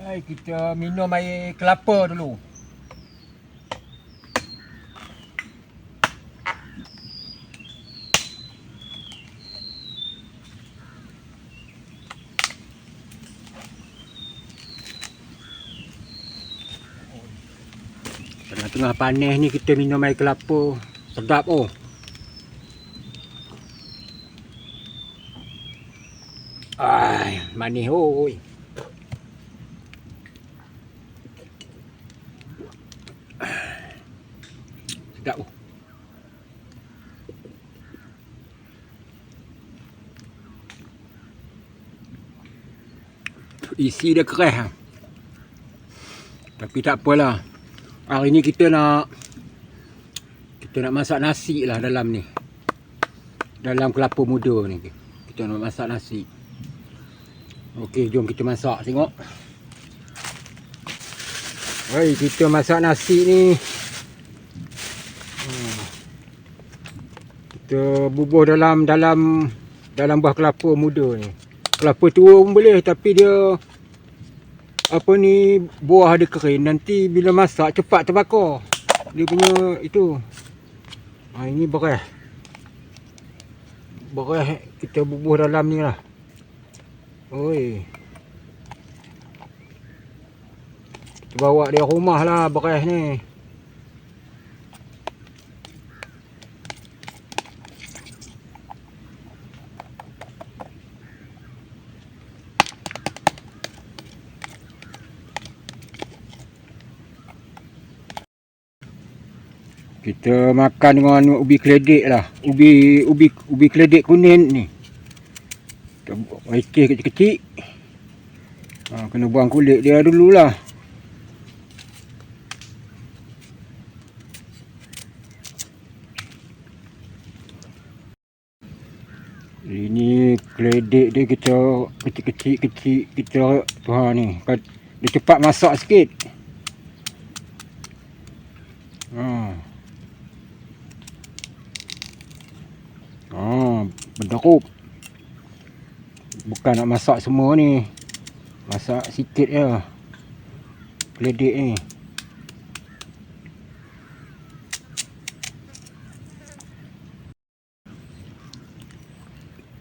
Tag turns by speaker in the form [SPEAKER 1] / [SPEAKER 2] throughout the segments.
[SPEAKER 1] Hai, kita minum air kelapa dulu. Tengah-tengah panas ni kita minum air kelapa. Sedap oh. Ai, manis oi. Oh. Isi dia keras ha. Tapi tak apalah. Hari ni kita nak kita nak masak nasi lah dalam ni. Dalam kelapa muda ni. Kita nak masak nasi. Okey, jom kita masak tengok. Hai, kita masak nasi ni. Kita bubuh dalam dalam dalam buah kelapa muda ni. Kelapa tua pun boleh tapi dia apa ni buah dia kering nanti bila masak cepat terbakar. Dia punya itu. Ha, ini beras. Beras kita bubuh dalam ni lah. Oi. Kita bawa dia rumah lah beras ni. Kita makan dengan ubi keledek lah. Ubi ubi ubi keledek kuning ni. Kita Ikis kecil-kecil. Ha, kena buang kulit dia dululah. Ini keledek dia kita kecil-kecil kecil kita tu ha ni. Dia cepat masak sikit. Ha. Ha, berderup. Bukan nak masak semua ni. Masak sikit je. Keledek ni.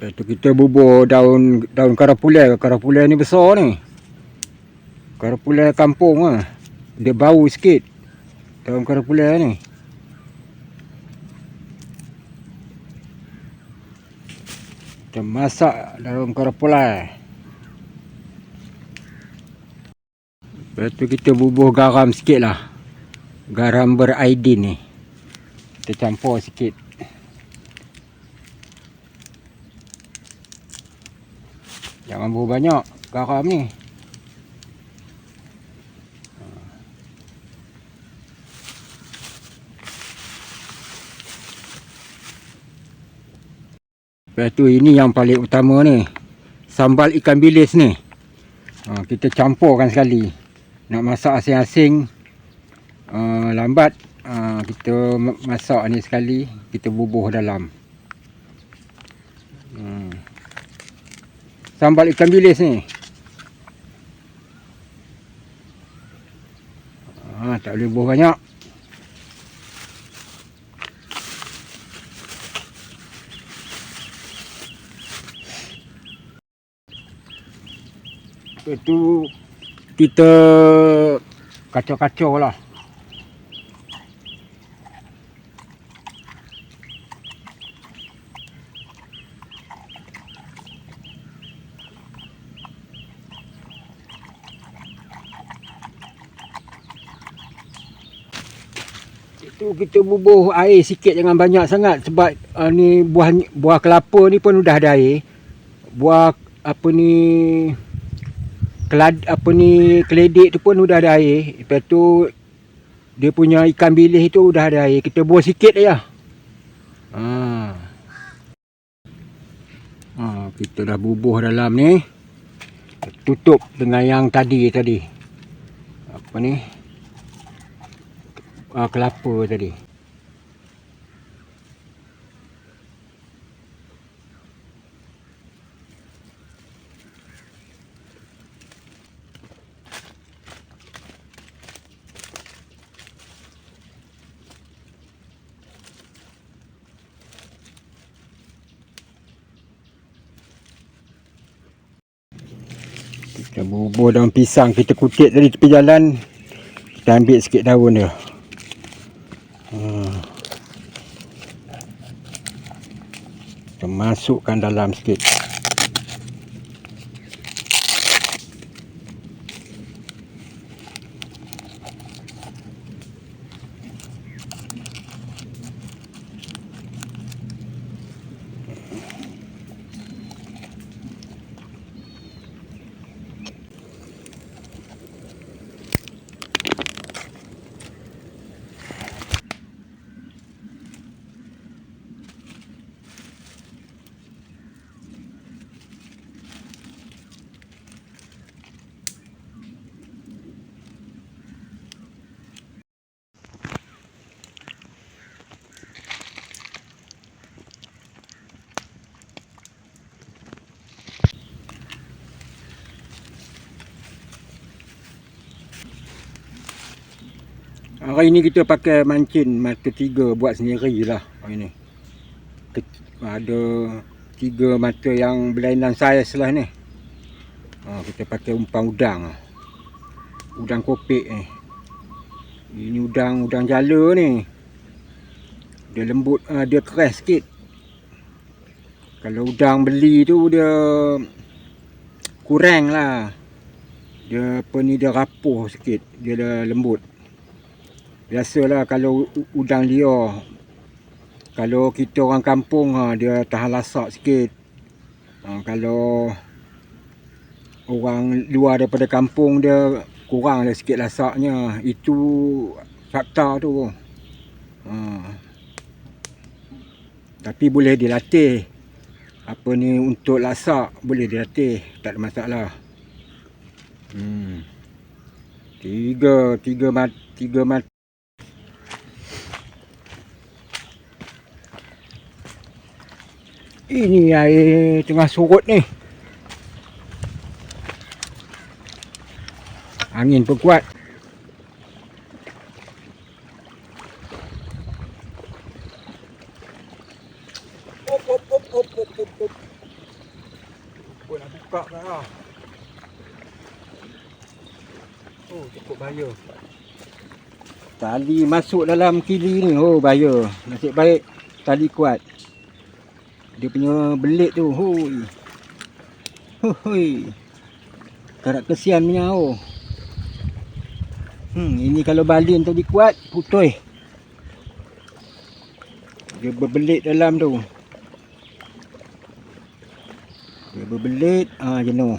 [SPEAKER 1] Lepas tu kita bubur daun daun karapulai. Karapulai ni besar ni. Karapulai kampung ah. Dia bau sikit. Daun karapulai ni. Kita masak daun karapulai. Lepas tu kita bubuh garam sikit lah. Garam beriodin ni. Kita campur sikit. Jangan bubuh banyak garam ni. Lepas tu ini yang paling utama ni. Sambal ikan bilis ni. Ha, kita campurkan sekali. Nak masak asing-asing. Uh, lambat. Uh, kita ma- masak ni sekali. Kita bubuh dalam. Hmm. Sambal ikan bilis ni. Ha, tak boleh bubuh banyak. Lepas tu kita kacau-kacau lah. Itu kita bubuh air sikit jangan banyak sangat sebab uh, ni buah buah kelapa ni pun dah ada air. Buah apa ni kelad apa ni keledek tu pun dah ada air. Lepas tu dia punya ikan bilis tu dah ada air. Kita buang sikit aja. Ha. Ha, kita dah bubuh dalam ni. Tutup dengan yang tadi tadi. Apa ni? Ha, kelapa tadi. Kita bubur daun pisang kita kutip tadi tepi jalan. Kita ambil sikit daun dia. Hmm. Kita masukkan dalam sikit. Hari ni kita pakai mancin mata tiga buat sendiri lah hari ni. Ke- Ada tiga mata yang berlainan saiz lah ni. Ha, kita pakai umpan udang. lah. Udang kopek ni. Ini udang udang jala ni. Dia lembut, uh, dia keras sikit. Kalau udang beli tu dia kurang lah. Dia apa ni dia rapuh sikit. Dia dah lembut. Biasalah kalau udang liar. Kalau kita orang kampung ha, dia tahan lasak sikit. Ha, kalau orang luar daripada kampung dia kurang lah sikit lasaknya. Itu fakta tu. Ha. Tapi boleh dilatih. Apa ni untuk lasak boleh dilatih. Tak ada masalah. Hmm. Tiga, tiga mat, tiga mat, Ini air tengah surut ni. Angin pun kuat. Op, op, op, op, op, op, op. Oh, nak buka dah. Oh, cukup bahaya. Tali masuk dalam kili ni. Oh, bahaya. Nasib baik tali kuat. Dia punya belit tu. Hui. Hui. Karat kesian punya oh. Hmm, ini kalau balin tadi kuat, putih. Dia berbelit dalam tu. Dia berbelit, ah jenuh.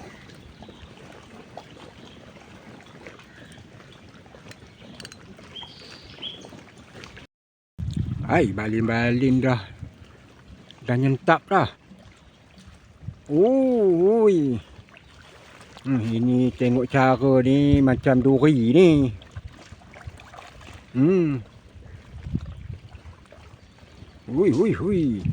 [SPEAKER 1] Hai, balin-balin dah dah nyentap dah. Oh, cha cơ ini tengok cara ni macam duri ni. Hmm. Ui, ui, ui.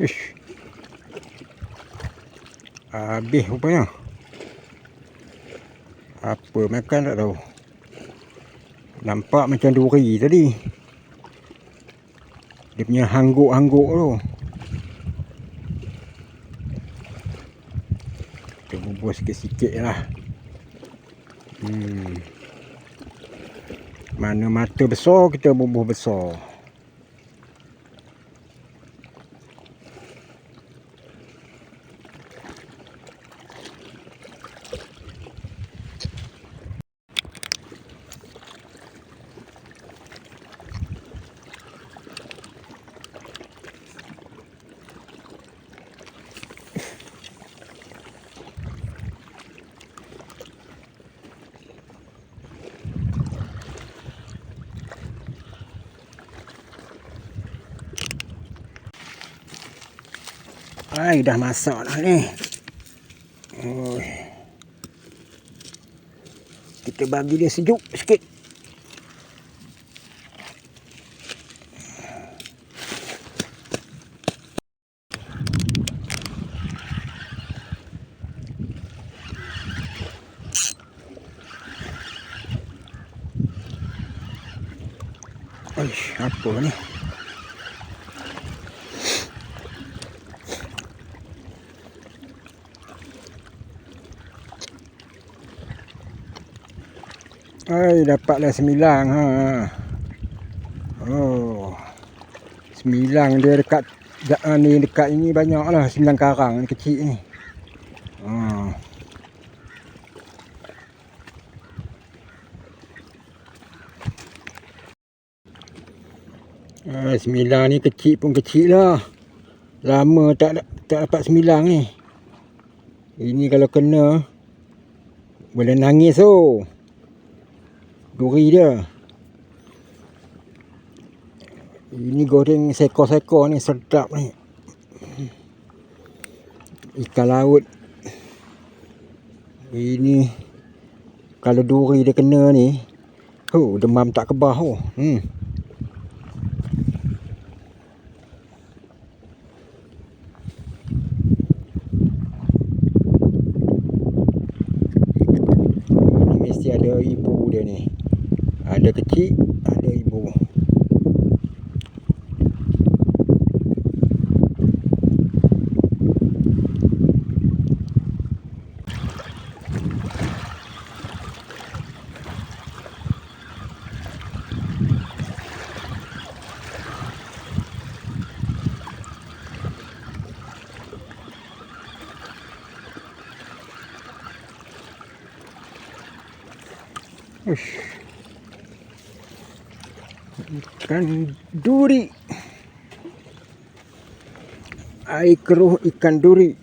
[SPEAKER 1] Ish. Habis rupanya. Apa makan tak tahu. Nampak macam duri tadi. Dia punya hangguk-hangguk tu. Kita bubur sikit-sikit lah. Hmm. Mana mata besar kita bubur besar. Hai dah masak dah ni. Oh. Kita bagi dia sejuk sikit. Oish, apa ni? Ai, dapatlah sembilang ha. Oh. Sembilang dia dekat da- ah, ni dekat ini banyaklah sembilang karang ni kecil ni. Ha. Ah, sembilang ni kecil pun kecil lah. Lama tak tak dapat sembilang ni. Ini kalau kena boleh nangis oh. Duri dia. Ini goreng sekor-sekor ni sedap ni. Ikan laut. Ini kalau duri dia kena ni. Oh, demam tak kebah oh. Hmm. Ada ibu dia ni. Ada kecil, ada ibu. Ush. Ikan duri. Air keruh ikan duri.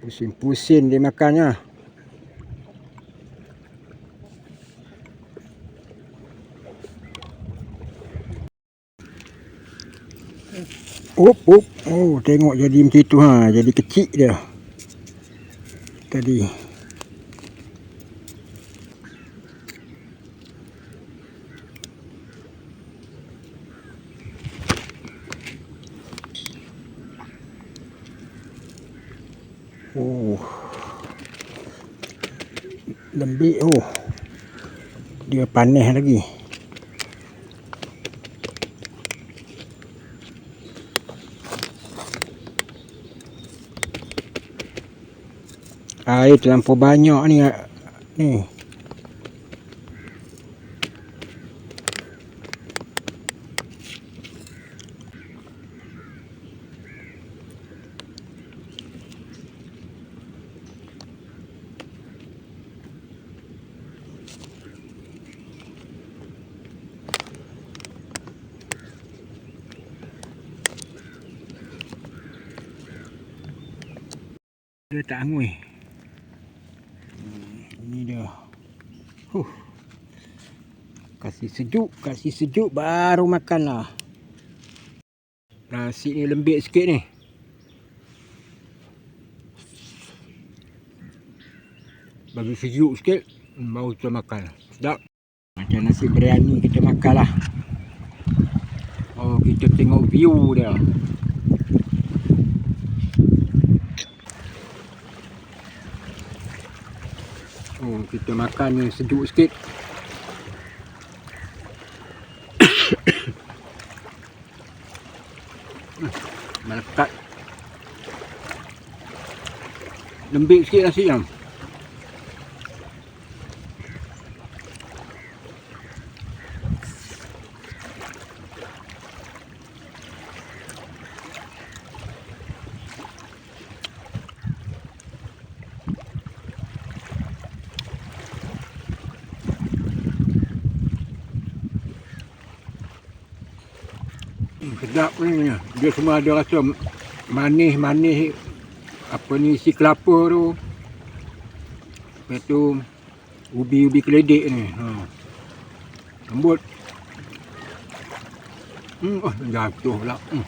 [SPEAKER 1] Pusing-pusing dia makannya. Up, up. Oh, tengok jadi macam tu ha. Jadi kecil dia. Tadi. Oh. Lembik oh. Dia panas lagi. Air terlampau banyak ni. Ni. Dia tak angui. Hmm, Ini dia. Huh. Kasih sejuk, kasih sejuk baru makan lah. Nasi ni lembik sikit ni. Bagi sejuk sikit, baru kita makan. Sedap. Macam nasi biryani kita makan lah. Oh, kita tengok view dia. Oh, kita makan ni sejuk sikit. Melekat. Lembik sikit nasi yang. Sedap ni. Dia semua ada rasa manis-manis apa ni isi kelapa tu. Lepas tu ubi-ubi keledek ni. Ha. Lembut. Hmm, oh, jatuh pula. Hmm.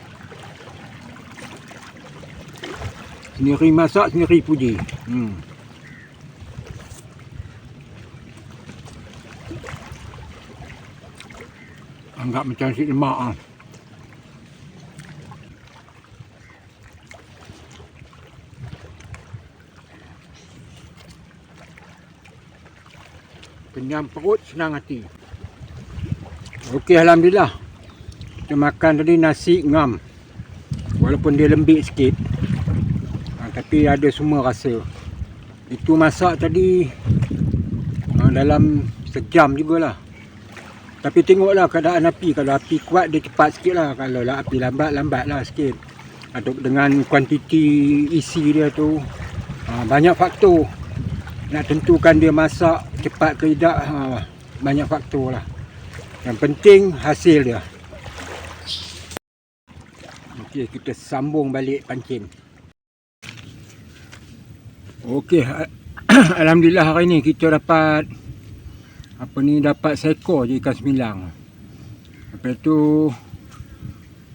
[SPEAKER 1] Sendiri masak, sendiri puji. Hmm. Anggap macam nasi lemak ah. Kenyang perut, senang hati. Okey, Alhamdulillah. Kita makan tadi nasi ngam. Walaupun dia lembik sikit. Ha, tapi ada semua rasa. Itu masak tadi ha, dalam sejam jugalah. Tapi tengoklah keadaan api. Kalau api kuat dia cepat sikit lah. Kalau lah api lambat, lambat lah sikit. Atau dengan kuantiti isi dia tu. Ha, banyak faktor. Nak tentukan dia masak cepat ke tidak. Ha, banyak faktor lah. Yang penting hasil dia. Okey, kita sambung balik pancing. Al- alhamdulillah hari ni kita dapat apa ni dapat seekor je ikan semilang. Lepas tu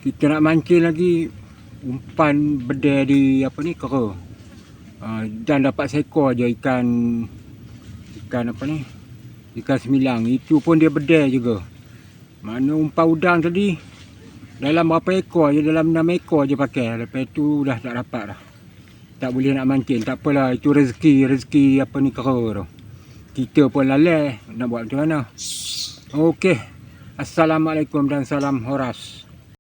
[SPEAKER 1] kita nak mancing lagi umpan bedai di apa ni kera. Dan dapat seekor je ikan ikan apa ni? Ikan semilang. Itu pun dia bedai juga. Mana umpan udang tadi dalam berapa ekor je dalam 6 ekor je pakai. Lepas tu dah tak dapat dah. Tak boleh nak mancing. Tak apalah itu rezeki rezeki apa ni kera tu. Kita pun lalai nak buat macam mana. Okey. Assalamualaikum dan salam horas